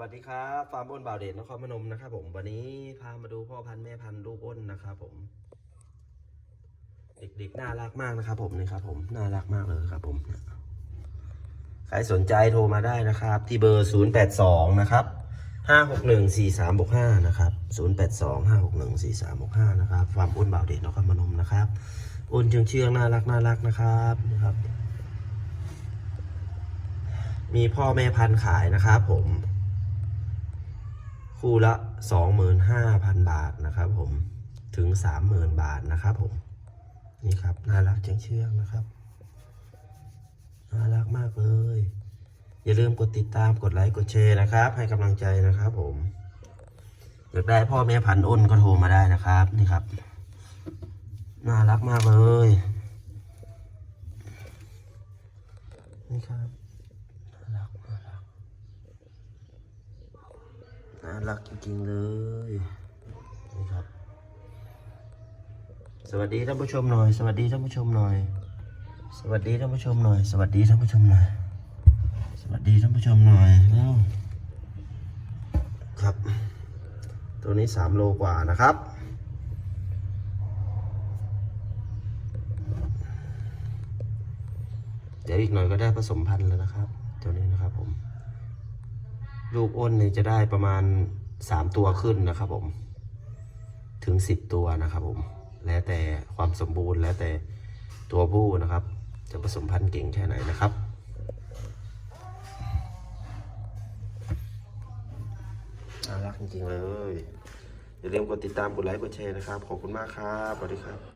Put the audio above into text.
วัสดีครับฟาร์มอ้นบ่าวเดชนครพนมนะครับผมวันนี้พามาดูพ่อพันธุ์แม่พันธุ์ลูกอ้นนะครับผม เด็กๆน่ารักมากนะครับผมนี่ครับผมน่ารักมากเลยครับผมใครสนใจโทรมาได้นะครับ ที่เบอร์ 082 นะครับ5614365นะครับ082 5614365นะครับฟาร์มอ้นบ่าวเดชนครพนมนะครับอ้นเชื่องเชื่องๆน่ารักน่ารักนะครับนะครับมีพ่อแม่พันธุ์ขายนะครับผม คู่ละ 25,000 บาทนะครับผมถึง 30,000 บาทนะครับผมนี่ครับน่ารักเชื่องเชื่องนะครับน่ารักมากเลย อย่าลืมกดติดตามกดไลค์กดแชร์นะครับ ให้กำลังใจนะครับผมอยากได้พ่อแม่พันอ้นก็โทรมาได้นะครับนี่ครับ น่ารักมากเลยนี่ครับ น่ารักน่ารัก น่ารักจริงๆเลย นี่ครับ สวัสดีท่านผู้ชมหน่อย สวัสดีท่านผู้ชมหน่อย สวัสดีท่านผู้ชมหน่อย สวัสดีท่านผู้ชมหน่อย สวัสดีท่านผู้ชมหน่อยเร็วครับ ตัวนี้สามโลกว่านะครับเดี๋ยวอีกหน่อยก็ได้ผสมพันธุ์แล้วนะครับ ลูกอ้นเนี่ยจะได้ประมาณสามตัวขึ้นนะครับผม ถึงสิบตัวนะครับผม แล้วแต่ความสมบูรณ์แล้วแต่ตัวผู้นะครับ จะผสมพันธุ์เก่งแค่ไหนนะครับน่ารักจริงๆเลย อย่าลืมกดติดตามกดไลค์กดแชร์นะครับ ขอบคุณมากครับ สวัสดีครับ